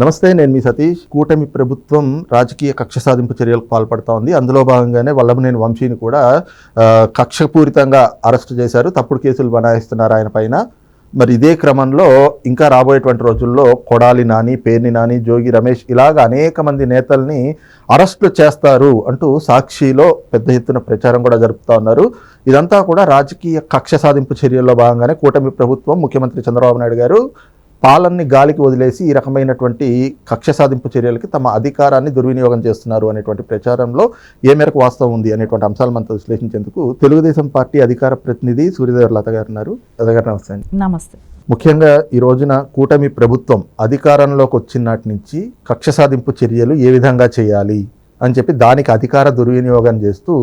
నమస్తే నేను మీ సతీష్. కూటమి ప్రభుత్వం రాజకీయ కక్ష సాధింపు చర్యలకు పాల్పడుతూ ఉంది అందులో భాగంగానే వల్లభనేని వంశీని కూడా కక్షపూరితంగా అరెస్ట్ చేశారు. తప్పుడు కేసులు బనాయిస్తున్నారు ఆయన పైన. మరి ఇదే క్రమంలో ఇంకా రాబోయేటువంటి రోజుల్లో కొడాలి నాని పేర్ని నాని జోగి రమేష్ ఇలాగ అనేక మంది నేతల్ని అరెస్టులు చేస్తారు అంటూ సాక్షిలో పెద్ద ఎత్తున ప్రచారం కూడా జరుపుతా ఉన్నారు. ఇదంతా కూడా రాజకీయ కక్ష సాధింపు చర్యల్లో భాగంగానే కూటమి ప్రభుత్వం ముఖ్యమంత్రి చంద్రబాబు నాయుడు గారు పాలన్ని గాలికి వదిలేసి ఈ రకమైనటువంటి కక్ష సాధింపు చర్యలకి తమ అధికారాన్ని దుర్వినియోగం చేస్తున్నారు అనేటువంటి ప్రచారంలో ఏ మేరకు వాస్తవం ఉంది అనేటువంటి అంశాలు మనతో విశ్లేషించేందుకు తెలుగుదేశం పార్టీ అధికార ప్రతినిధి సూర్యదేవర్ లత గారు ఉన్నారు. లత గారు నమస్తే అండి. నమస్తే. ముఖ్యంగా ఈ రోజున కూటమి ప్రభుత్వం అధికారంలోకి వచ్చినటి నుంచి కక్ష సాధింపు చర్యలు ఏ విధంగా చేయాలి? అని చెప్పి దానికి అధికార దుర్వినియోగం చేస్తూ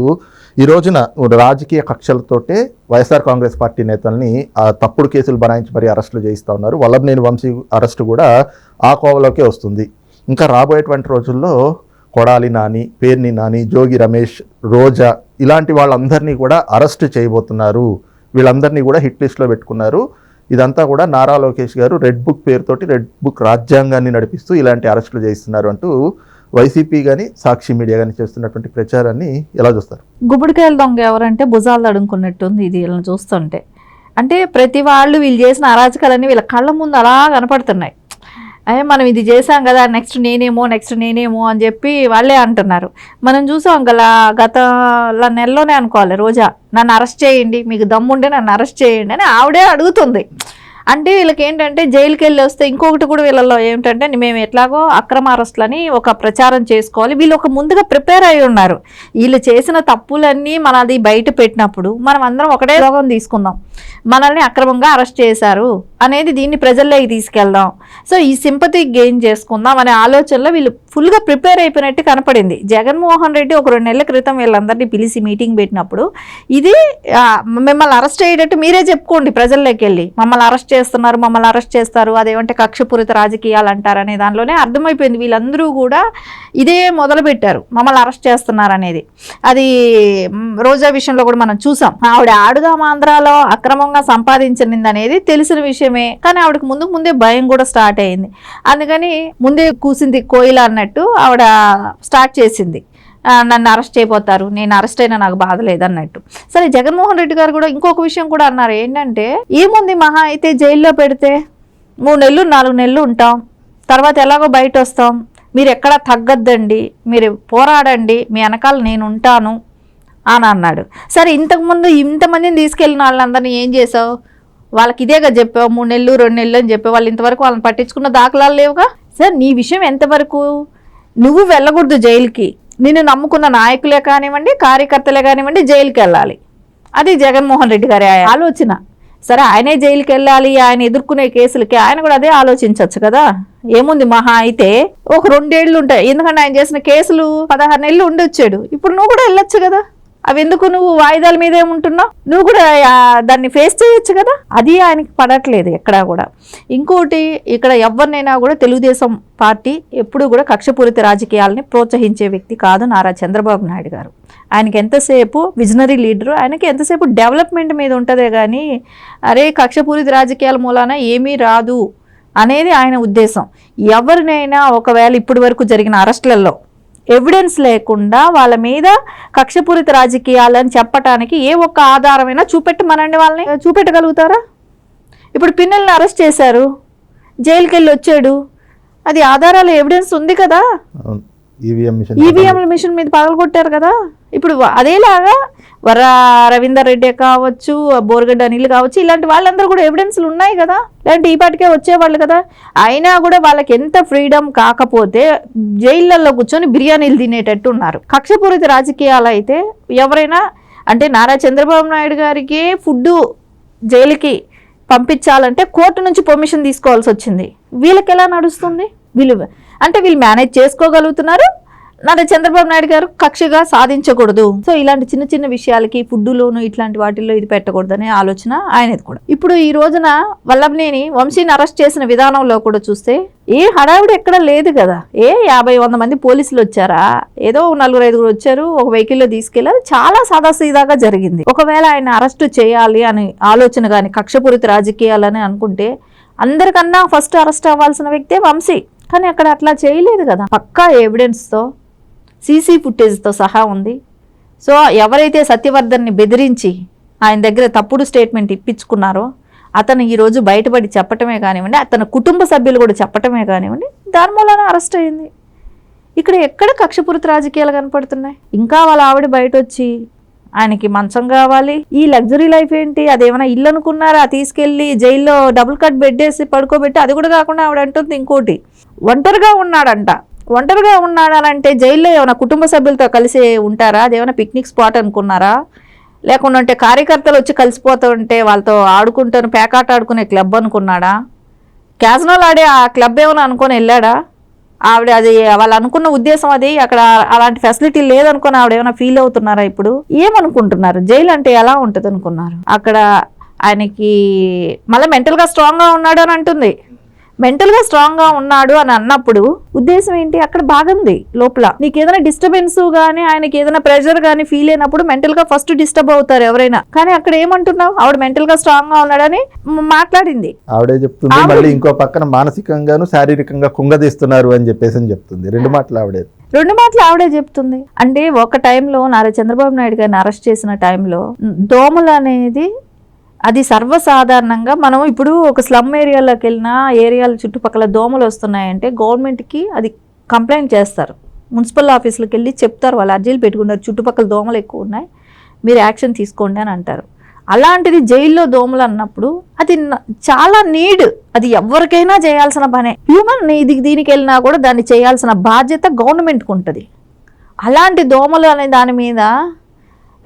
ఈ రోజున రాజకీయ కక్షలతోటే వైఎస్ఆర్ కాంగ్రెస్ పార్టీ నేతల్ని ఆ తప్పుడు కేసులు బనాయించి మరీ అరెస్టులు చేయిస్తూ ఉన్నారు. వల్లభనేని వంశీ అరెస్టు కూడా ఆ కోవలోకే వస్తుంది. ఇంకా రాబోయేటువంటి రోజుల్లో కొడాలి నాని పేర్ని నాని జోగి రమేష్ రోజా ఇలాంటి వాళ్ళందరినీ కూడా అరెస్ట్ చేయబోతున్నారు. వీళ్ళందరినీ కూడా హిట్ లిస్ట్లో పెట్టుకున్నారు. ఇదంతా కూడా నారా లోకేష్ గారు రెడ్ బుక్ పేరుతోటి రెడ్ బుక్ రాజ్యాంగాన్ని నడిపిస్తూ ఇలాంటి అరెస్టులు చేయిస్తున్నారు అంటూ వైసీపీ కానీ సాక్షి మీడియా కానీ చేస్తున్నటువంటి ప్రచారాన్ని ఎలా చూస్తారు? గుబుడికాయల దొంగ ఎవరంటే భుజాలు అడుగుకున్నట్టుంది ఇది వీళ్ళని చూస్తుంటే. అంటే ప్రతి వాళ్ళు వీళ్ళు చేసిన అరాచకాలన్నీ వీళ్ళ కళ్ళ ముందు అలా కనపడుతున్నాయి. అయ్యే మనం ఇది చేసాం కదా నెక్స్ట్ నేనేమో నెక్స్ట్ నేనేమో అని చెప్పి వాళ్ళే అంటున్నారు. మనం చూసాం గల గత నెలలోనే అనుకోవాలి రోజా నన్ను అరెస్ట్ చేయండి మీకు దమ్ముంటే నన్ను అరెస్ట్ చేయండి అని ఆవిడే అడుగుతుంది. అంటే వీళ్ళకి ఏంటంటే జైలుకి వెళ్ళి వస్తే ఇంకొకటి కూడా వీళ్ళలో ఏమిటంటే మేము ఎట్లాగో అక్రమ అరెస్టులని ఒక ప్రచారం చేసుకోవాలి. వీళ్ళు ఒక ముందుగా ప్రిపేర్ అయి ఉన్నారు. వీళ్ళు చేసిన తప్పులన్నీ మనది బయట పెట్టినప్పుడు మనం అందరం ఒకటే రోగం తీసుకుందాం. మనల్ని అక్రమంగా అరెస్ట్ చేశారు అనేది దీన్ని ప్రజల్లోకి తీసుకెళ్దాం. సో ఈ సింపతి గెయిన్ చేసుకుందాం అనే ఆలోచనలో వీళ్ళు ఫుల్గా ప్రిపేర్ అయిపోయినట్టు కనపడింది. జగన్మోహన్ రెడ్డి ఒక రెండు నెలల క్రితం వీళ్ళందరినీ పిలిచి మీటింగ్ పెట్టినప్పుడు ఇది మిమ్మల్ని అరెస్ట్ అయ్యేటట్టు మీరే చెప్పుకోండి ప్రజల్లోకి వెళ్ళి. మమ్మల్ని అరెస్ట్ చేస్తున్నారు మమ్మల్ని అరెస్ట్ చేస్తారు అదేమంటే కక్షపూరిత రాజకీయాలు అంటారు అనే దానిలోనే అర్థమైపోయింది. వీళ్ళందరూ కూడా ఇదే మొదలుపెట్టారు మమ్మల్ని అరెస్ట్ చేస్తున్నారు అనేది అది రోజా విషయంలో కూడా మనం చూసాం. ఆవిడ ఆడుదాం ఆంధ్రాలో అక్రమంగా సంపాదించింది అనేది తెలిసిన విషయమే కానీ ఆవిడకి ముందుకు ముందే భయం కూడా స్టార్ట్ అయింది. అందుకని ముందే కూసింది కోయిల అన్నట్టు ఆవిడ స్టార్ట్ చేసింది. నన్ను అరెస్ట్ అయిపోతారు నేను అరెస్ట్ అయినా నాకు బాధ లేదన్నట్టు. సరే జగన్మోహన్ రెడ్డి గారు కూడా ఇంకొక విషయం కూడా అన్నారు. ఏంటంటే ఏముంది మహా అయితే జైల్లో పెడితే? మూడు నెలలు నాలుగు నెలలు ఉంటాం. తర్వాత ఎలాగో బయట వస్తాం. మీరు ఎక్కడ తగ్గద్దండి. మీరు పోరాడండి. మీ వెనకాల నేను ఉంటాను అని అన్నాడు. సరే ఇంతకుముందు ఇంతమందిని తీసుకెళ్ళిన వాళ్ళందరినీ ఏం చేసావు? వాళ్ళకి ఇదేగా చెప్పావు మూడు నెలలు రెండు నెలలు అని చెప్పావు. వాళ్ళు ఇంతవరకు వాళ్ళని పట్టించుకున్న దాఖలాలు లేవుగా? సార్ నీ విషయం ఎంతవరకు? నువ్వు వెళ్ళకూడదు జైలుకి. నిన్ను నమ్ముకున్న నాయకులే కానివ్వండి కార్యకర్తలే కానివ్వండి జైలుకి వెళ్ళాలి. అది జగన్మోహన్ రెడ్డి గారి ఆలోచన. సరే ఆయనే జైలుకి వెళ్ళాలి ఆయన ఎదుర్కొనే కేసులకి ఆయన కూడా అదే ఆలోచించవచ్చు కదా. ఏముంది మహా అయితే? ఒక రెండేళ్ళు ఉంటాయి. ఎందుకంటే ఆయన చేసిన కేసులు పదహారు నెలలు ఉండి వచ్చాడు ఇప్పుడు నువ్వు కూడా వెళ్ళొచ్చు కదా. అవి ఎందుకు నువ్వు వాయిదాల మీద ఏముంటున్నావు నువ్వు కూడా దాన్ని ఫేస్ చేయొచ్చు కదా? అది ఆయనకి పడట్లేదు ఎక్కడా కూడా. ఇంకోటి ఇక్కడ ఎవరినైనా కూడా తెలుగుదేశం పార్టీ ఎప్పుడు కూడా కక్షపూరిత రాజకీయాలని ప్రోత్సహించే వ్యక్తి కాదు నారా చంద్రబాబు నాయుడు గారు. ఆయనకి ఎంతసేపు విజనరీ లీడరు ఆయనకి ఎంతసేపు డెవలప్మెంట్ మీద ఉంటుందే కానీ అరే కక్షపూరిత రాజకీయాల మూలాన ఏమీ రాదు అనేది ఆయన ఉద్దేశం. ఎవరినైనా ఒకవేళ ఇప్పటి వరకు జరిగిన అరెస్టులలో ఎవిడెన్స్ లేకుండా వాళ్ళ మీద కక్షపూరిత రాజకీయాలని చెప్పటానికి ఏ ఒక్క ఆధారమైనా చూపెట్టమనండి వాళ్ళని. చూపెట్టగలుగుతారా? ఇప్పుడు పిన్నెల్ని అరెస్ట్ చేశారు. జైలుకి వెళ్ళి వచ్చాడు అది ఆధారాలు ఎవిడెన్స్ ఉంది కదా? ఈవీఎం మిషన్ ఈవీఎంల మిషన్ మీద పగలగొట్టారు కదా? ఇప్పుడు అదేలాగా వర రవీందర్ రెడ్డి కావచ్చు బోర్గడ్డ అనిల్ కావచ్చు ఇలాంటి వాళ్ళందరూ కూడా ఎవిడెన్స్లు ఉన్నాయి కదా. లేదంటే ఈ పాటికే వచ్చేవాళ్ళు కదా. అయినా కూడా వాళ్ళకి ఎంత ఫ్రీడమ్ కాకపోతే జైళ్ళల్లో కూర్చొని బిర్యానీలు తినేటట్టు ఉన్నారు. కక్షపూరిత రాజకీయాలు అయితే ఎవరైనా అంటే నారా చంద్రబాబు నాయుడు గారికి ఫుడ్ జైలుకి పంపించాలంటే కోర్టు నుంచి పర్మిషన్ తీసుకోవాల్సి వచ్చింది. వీళ్ళకి ఎలా నడుస్తుంది? వీళ్ళు అంటే వీళ్ళు మేనేజ్ చేసుకోగలుగుతున్నారు? నారా చంద్రబాబు నాయుడు గారు కక్షగా సాధించకూడదు. సో ఇలాంటి చిన్న చిన్న విషయాలకి ఫుడ్లోను ఇట్లాంటి వాటిల్లో ఇది పెట్టకూడదనే ఆలోచన ఆయనది కూడా. ఇప్పుడు ఈ రోజున వల్లభనేని వంశీని అరెస్ట్ చేసిన విధానంలో కూడా చూస్తే ఏ హడావిడి ఎక్కడ లేదు కదా. ఏ యాభై వంద మంది పోలీసులు వచ్చారా? ఏదో నలుగురు ఐదుగురు వచ్చారు ఒక వెహికల్లో తీసుకెళ్ళారు చాలా సాదాసీదాగా జరిగింది. ఒకవేళ ఆయన అరెస్ట్ చేయాలి అని ఆలోచన కానీ కక్షపూరిత రాజకీయాలని అనుకుంటే అందరికన్నా ఫస్ట్ అరెస్ట్ అవ్వాల్సిన వ్యక్తే వంశీ. కానీ అక్కడ అట్లా చేయలేదు కదా. పక్కా ఎవిడెన్స్తో సీసీ ఫుటేజ్తో సహా ఉంది. సో ఎవరైతే సత్యవర్ధన్ని బెదిరించి ఆయన దగ్గర తప్పుడు స్టేట్మెంట్ ఇప్పించుకున్నారో అతను ఈరోజు బయటపడి చెప్పటమే కానివ్వండి అతని కుటుంబ సభ్యులు కూడా చెప్పటమే కానివ్వండి దాని మూలన అరెస్ట్ అయింది. ఇక్కడ ఎక్కడ కక్షపూరిత రాజకీయాలు కనపడుతున్నాయి? ఇంకా వాళ్ళ ఆవిడ బయట వచ్చి ఆయనకి మంచం కావాలి. ఈ లగ్జరీ లైఫ్ ఏంటి? అదేమైనా ఇల్లు అనుకున్నారా? తీసుకెళ్ళి జైల్లో డబుల్ కట్ బెడ్ వేసి పడుకోబెట్టి అది కూడా కాకుండా ఆవిడ అంటుంది ఇంకోటి. ఒంటరిగా ఉన్నాడంట. ఒంటరిగా ఉన్నాడనంటే జైల్లో ఏమైనా కుటుంబ సభ్యులతో కలిసి ఉంటారా? అదేమైనా పిక్నిక్ స్పాట్ అనుకున్నారా? లేకుండా అంటే కార్యకర్తలు వచ్చి కలిసిపోతూ ఉంటే వాళ్ళతో ఆడుకుంటాను పేకాట ఆడుకునే క్లబ్ అనుకున్నాడా? క్యాసినోలు ఆడే ఆ క్లబ్ ఏమైనా అనుకొని వెళ్ళాడా? ఆవిడ అది వాళ్ళు అనుకున్న ఉద్దేశం అది అక్కడ అలాంటి ఫెసిలిటీ లేదనుకుని ఆవిడ ఏమైనా ఫీల్ అవుతున్నారా ఇప్పుడు? ఏమనుకుంటున్నారు? జైలు అంటే ఎలా ఉంటుంది అనుకున్నారు అక్కడ ఆయనకి మళ్ళీ మెంటల్గా స్ట్రాంగ్గా ఉన్నాడు అని అంటుంది. మెంటల్గా స్ట్రాంగ్గా ఉన్నాడు అని అన్నప్పుడు ఉద్దేశం ఏంటి? అక్కడ బాగుంది లోపల. నీకు ఏదైనా డిస్టర్బెన్స్ కానీ ఆయనకి ఏదైనా ప్రెషర్ కానీ ఫీల్ అయినప్పుడు మెంటల్గా ఫస్ట్ డిస్టర్బ్ అవుతారు ఎవరైనా. కానీ అక్కడ ఏమంటున్నావు? ఆవిడ మెంటల్గా స్ట్రాంగ్గా ఉన్నాడని మాట్లాడింది. ఆవిడే చెప్తుంది మళ్ళీ ఇంకో పక్కన మానసికంగాను శారీరకంగా కుంగదీస్తున్నారు అని చెప్పేసి అని చెప్తుంది. రెండు మాటలు ఆవిడే. రెండు మాటలు ఆవిడే చెప్తుంది. అంటే ఒక టైంలో నారా చంద్రబాబు నాయుడు గారిని అరెస్ట్ చేసిన టైంలో దోమలు అనేది అది సర్వసాధారణంగా మనం ఇప్పుడు ఒక స్లమ్ ఏరియాలోకి వెళ్ళినా ఏరియాల చుట్టుపక్కల దోమలు వస్తున్నాయంటే గవర్నమెంట్కి అది కంప్లైంట్ చేస్తారు. మున్సిపల్ ఆఫీసులకు వెళ్ళి చెప్తారు వాళ్ళు అర్జీలు పెట్టుకున్నారు చుట్టుపక్కల దోమలు ఎక్కువ ఉన్నాయి మీరు యాక్షన్ తీసుకోండి అని అంటారు. అలాంటిది జైల్లో దోమలు అన్నప్పుడు అది చాలా నీడ్. అది ఎవరికైనా చేయాల్సిన పనే. హ్యూమన్ ఇది దీనికి వెళ్ళినా కూడా దాన్ని చేయాల్సిన బాధ్యత గవర్నమెంట్కి ఉంటుంది. అలాంటి దోమలు అనే దాని మీద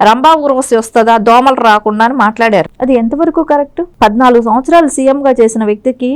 రంభా ఉర్వశి వస్తుందా? దోమలు రాకుండా అని మాట్లాడారు. అది ఎంతవరకు కరెక్ట్? పద్నాలుగు సంవత్సరాలు సీఎంగా చేసిన వ్యక్తికి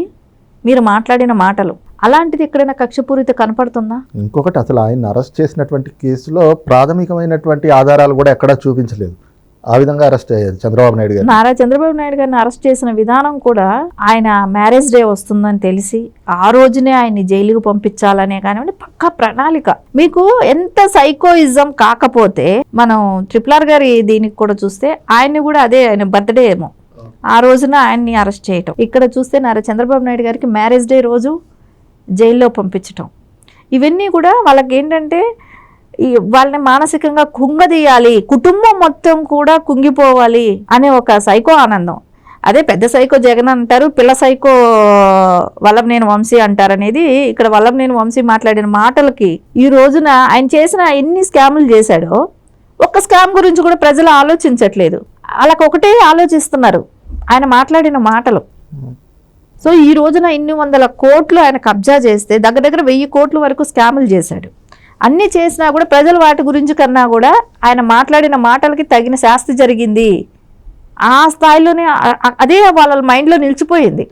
మీరు మాట్లాడిన మాటలు అలాంటిది ఎక్కడైనా కక్షపూరిత కనపడుతుందా? ఇంకొకటి అసలు ఆయన అరెస్ట్ చేసినటువంటి కేసులో ప్రాథమికమైనటువంటి ఆధారాలు కూడా ఎక్కడా చూపించలేదు. ఆ విధంగా అరెస్ట్ అయ్యారు చంద్రబాబు నాయుడు గారు. నారా చంద్రబాబు నాయుడు గారిని అరెస్ట్ చేసిన విధానం కూడా ఆయన మ్యారేజ్ డే వస్తుందని తెలిసి ఆ రోజునే ఆయన్ని జైలుకు పంపించాలనే కానివ్వండి పక్కా ప్రణాళిక. మీకు ఎంత సైకోయిజం కాకపోతే మనం ట్రిపుల్ ఆర్ గారి దీనికి కూడా చూస్తే ఆయన్ని కూడా అదే ఆయన బర్త్డే ఏమో. ఆ రోజున ఆయన్ని అరెస్ట్ చేయటం. ఇక్కడ చూస్తే నారా చంద్రబాబు నాయుడు గారికి మ్యారేజ్ డే రోజు జైల్లో పంపించటం. ఇవన్నీ కూడా వాళ్ళకి ఏంటంటే వాళ్ళని మానసికంగా కుంగదీయాలి కుటుంబం మొత్తం కూడా కుంగిపోవాలి అనే ఒక సైకో ఆనందం. అదే పెద్ద సైకో జగన్ అంటారు పిల్ల సైకో వల్లభనేని వంశీ అంటారు అనేది ఇక్కడ వల్లభనేని వంశీ మాట్లాడిన మాటలకి ఈ రోజున ఆయన చేసిన ఎన్ని స్కాములు చేశాడో ఒక్క స్కామ్ గురించి కూడా ప్రజలు ఆలోచించట్లేదు. వాళ్ళకి ఒకటే ఆలోచిస్తున్నారు ఆయన మాట్లాడిన మాటలు. సో ఈ రోజున ఇన్ని వందల కోట్లు ఆయన కబ్జా చేస్తే దగ్గర దగ్గర వెయ్యి కోట్ల వరకు స్కాములు చేశాడు. అన్నీ చేసినా కూడా ప్రజలు వాటి గురించి కన్నా కూడా ఆయన మాట్లాడిన మాటలకి తగిన శాస్తి జరిగింది. ఆ స్థాయిలోనే అదే వాళ్ళ మైండ్లో నిలిచిపోయింది.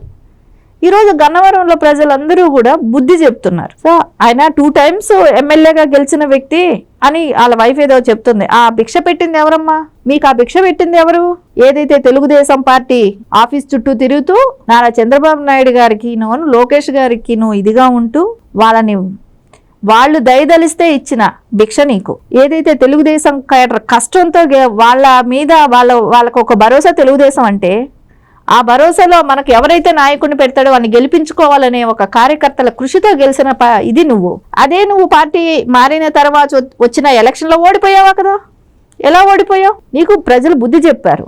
ఈరోజు గన్నవరంలో ప్రజలందరూ కూడా బుద్ధి చెప్తున్నారు. సో ఆయన టూ టైమ్స్ ఎమ్మెల్యేగా గెలిచిన వ్యక్తి అని వాళ్ళ వైఫ్ ఏదో చెప్తుంది. ఆ భిక్ష పెట్టింది ఎవరమ్మా? మీకు ఆ భిక్ష పెట్టింది ఎవరు? ఏదైతే తెలుగుదేశం పార్టీ ఆఫీస్ చుట్టూ తిరుగుతూ నారా చంద్రబాబు నాయుడు గారికి నువ్వు లోకేష్ గారికి నువ్వు ఇదిగా ఉంటూ వాళ్ళని వాళ్ళు దయదలిస్తే ఇచ్చిన భిక్ష నీకు. ఏదైతే తెలుగుదేశం కేడర్ కష్టంతో వాళ్ళ మీద వాళ్ళ వాళ్ళకు ఒక భరోసా తెలుగుదేశం అంటే ఆ భరోసాలో మనకు ఎవరైతే నాయకుడిని పెడతాడో వాళ్ళని గెలిపించుకోవాలనే ఒక కార్యకర్తల కృషితో గెలిచిన ప- ఇది నువ్వు. అదే నువ్వు పార్టీ మారిన తర్వాత వచ్చిన ఎలక్షన్లో ఓడిపోయావా కదా? ఎలా ఓడిపోయావు? నీకు ప్రజలు బుద్ధి చెప్పారు.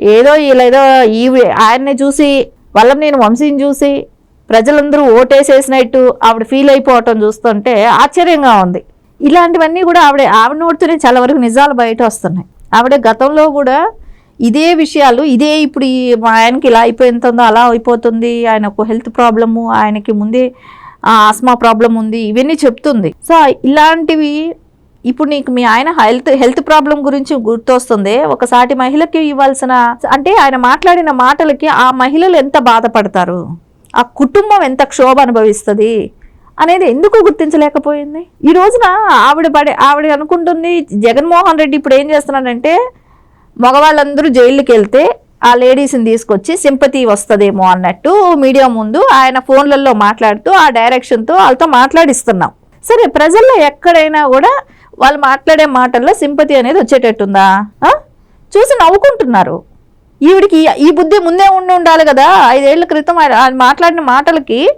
ఏదో ఏదో ఈ ఆయన్ని చూసి వాళ్ళని నేను వంశీని చూసి ప్రజలందరూ ఓటేసేసినట్టు ఆవిడ ఫీల్ అయిపోవటం చూస్తుంటే ఆశ్చర్యంగా ఉంది. ఇలాంటివన్నీ కూడా ఆవిడ ఆవిడ నోటితోనే చాలా వరకు నిజాలు బయట వస్తున్నాయి. ఆవిడ గతంలో కూడా ఇదే విషయాలు ఇదే ఇప్పుడు ఈ మా ఆయనకి ఇలా అయిపోతుందో అలా అయిపోతుంది ఆయనకు హెల్త్ ప్రాబ్లము ఆయనకి ముందే ఆ, ఆస్మా ప్రాబ్లం ఉంది ఇవన్నీ చెప్తుంది. సో ఇలాంటివి ఇప్పుడు నీకు మీ ఆయన హెల్త్ హెల్త్ ప్రాబ్లం గురించి గుర్తొస్తుంది. ఒకసారి మహిళకి ఇవ్వాల్సిన అంటే ఆయన మాట్లాడిన మాటలకి ఆ మహిళలు ఎంత బాధపడతారు? ఆ కుటుంబం ఎంత క్షోభ అనుభవిస్తుంది అనేది ఎందుకు గుర్తించలేకపోయింది? ఈ రోజున ఆవిడ పడే ఆవిడ అనుకుంటుంది జగన్మోహన్ రెడ్డి ఇప్పుడు ఏం చేస్తున్నాడంటే మగవాళ్ళందరూ జైలుకి వెళ్తే ఆ లేడీస్ని తీసుకొచ్చి సింపతి వస్తుందేమో అన్నట్టు మీడియా ముందు ఆయన ఫోన్లలో మాట్లాడుతూ ఆ డైరెక్షన్తో వాళ్ళతో మాట్లాడిస్తున్నాం. సరే ప్రజల్లో ఎక్కడైనా కూడా వాళ్ళు మాట్లాడే మాటల్లో సింపతి అనేది వచ్చేటట్టుందా? చూసి నవ్వుకుంటున్నారు. ఈవిడికి ఈ- బుద్ధి ముందే ఉండి ఉండాలి కదా. ఐదేళ్ళ క్రితం ఆయన మాట్లాడిన మాటలకి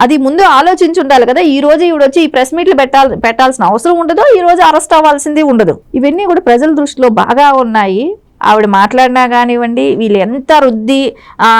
అది ముందు ఆలోచించి ఉండాలి కదా. ఈ రోజు ఈవిడ వచ్చి ఈ ప్రెస్ మీట్లు పెట్టాలి పెట్టాల్సిన అవసరం ఉండదు. ఈ రోజు అరెస్ట్ అవ్వాల్సింది ఉండదు. ఇవన్నీ కూడా ప్రజల దృష్టిలో బాగా ఉన్నాయి. ఆవిడ మాట్లాడినా కానివ్వండి వీళ్ళు ఎంత రుద్ది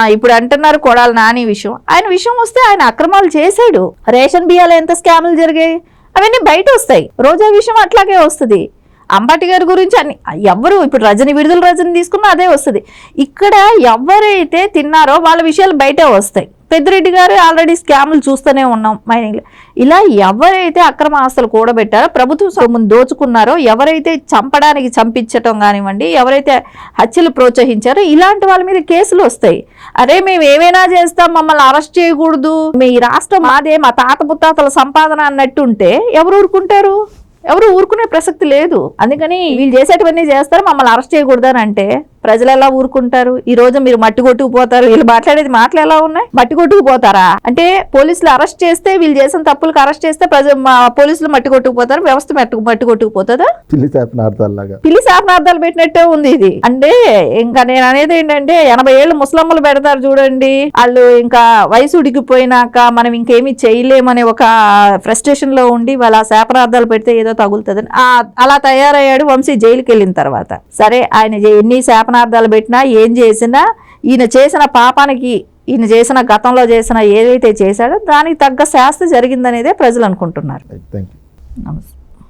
ఇప్పుడు అంటున్నారు కొడాలి నాని విషయం. ఆయన విషయం వస్తే ఆయన అక్రమాలు చేశాడు. రేషన్ బియ్యాలు ఎంత స్కామ్లు జరిగాయి? అవన్నీ బయట వస్తాయి. రోజా విషయం అట్లాగే వస్తుంది. అంబాటి గారి గురించి అన్ని ఎవరు ఇప్పుడు రజని విడుదల రజని తీసుకున్నా అదే వస్తుంది. ఇక్కడ ఎవరైతే తిన్నారో వాళ్ళ విషయాలు బయటే వస్తాయి. పెద్దిరెడ్డి గారు ఆల్రెడీ స్కాములు చూస్తూనే ఉన్నాం మైనింగ్ ఇలా ఎవరైతే అక్రమ ఆస్తులు కూడబెట్టారో ప్రభుత్వ సొమ్మును దోచుకున్నారో ఎవరైతే చంపడానికి చంపించటం కానివ్వండి ఎవరైతే హత్యలు ప్రోత్సహించారో ఇలాంటి వాళ్ళ మీద కేసులు వస్తాయి. అరే మేము ఏమైనా చేస్తాం మమ్మల్ని అరెస్ట్ చేయకూడదు. మీ రాష్ట్రం మాదే మా తాత ముత్తాతల సంపాదన అన్నట్టుంటే ఎవరు ఊరుకుంటారు? ఎవరు ఊరుకునే ప్రసక్తి లేదు. అందుకని వీళ్ళు చేసేటివన్నీ చేస్తారు మమ్మల్ని అరెస్ట్ చేయకూడదు అని అంటే ప్రజలు ఎలా ఊరుకుంటారు? ఈ రోజు మీరు మట్టి కొట్టుకుపోతారు. వీళ్ళు మాట్లాడేది మాటలు ఎలా ఉన్నాయి? మట్టి కొట్టుకుపోతారా? అంటే పోలీసులు అరెస్ట్ చేస్తే వీళ్ళు చేసిన తప్పులకు అరెస్ట్ చేస్తే ప్రజ మా పోలీసులు మట్టి కొట్టుకుపోతారు. వ్యవస్థ మట్టి మట్టి కొట్టుకుపోతుందా? పిల్లి శాపనార్థాల్లాగా. పిల్లి శాపనార్థాలు పెట్టినట్టే ఉంది ఇది. అంటే ఇంకా నేను అనేది ఏంటంటే ఎనభై ఏళ్ళు ముసలమ్మలు పెడతారు చూడండి. వాళ్ళు ఇంకా వయసు ఉడికిపోయినాక మనం ఇంకేమీ చేయలేమనే ఒక ఫ్రస్ట్రేషన్లో ఉండి వాళ్ళ ఆ శాపనార్థాలు పెడితే ఏదో తగులుతుందని. అలా తయారయ్యాడు వంశీ జైలుకి వెళ్ళిన తర్వాత. సరే ఆయన ఎన్ని శాపనార్థాలు పెట్టినా ఏం చేసినా ఈయన చేసిన పాపానికి ఈయన చేసిన గతంలో చేసిన ఏదైతే చేశాడో దానికి తగ్గ శాస్తి జరిగిందనేదే ప్రజలు అనుకుంటున్నారు. నమస్తే.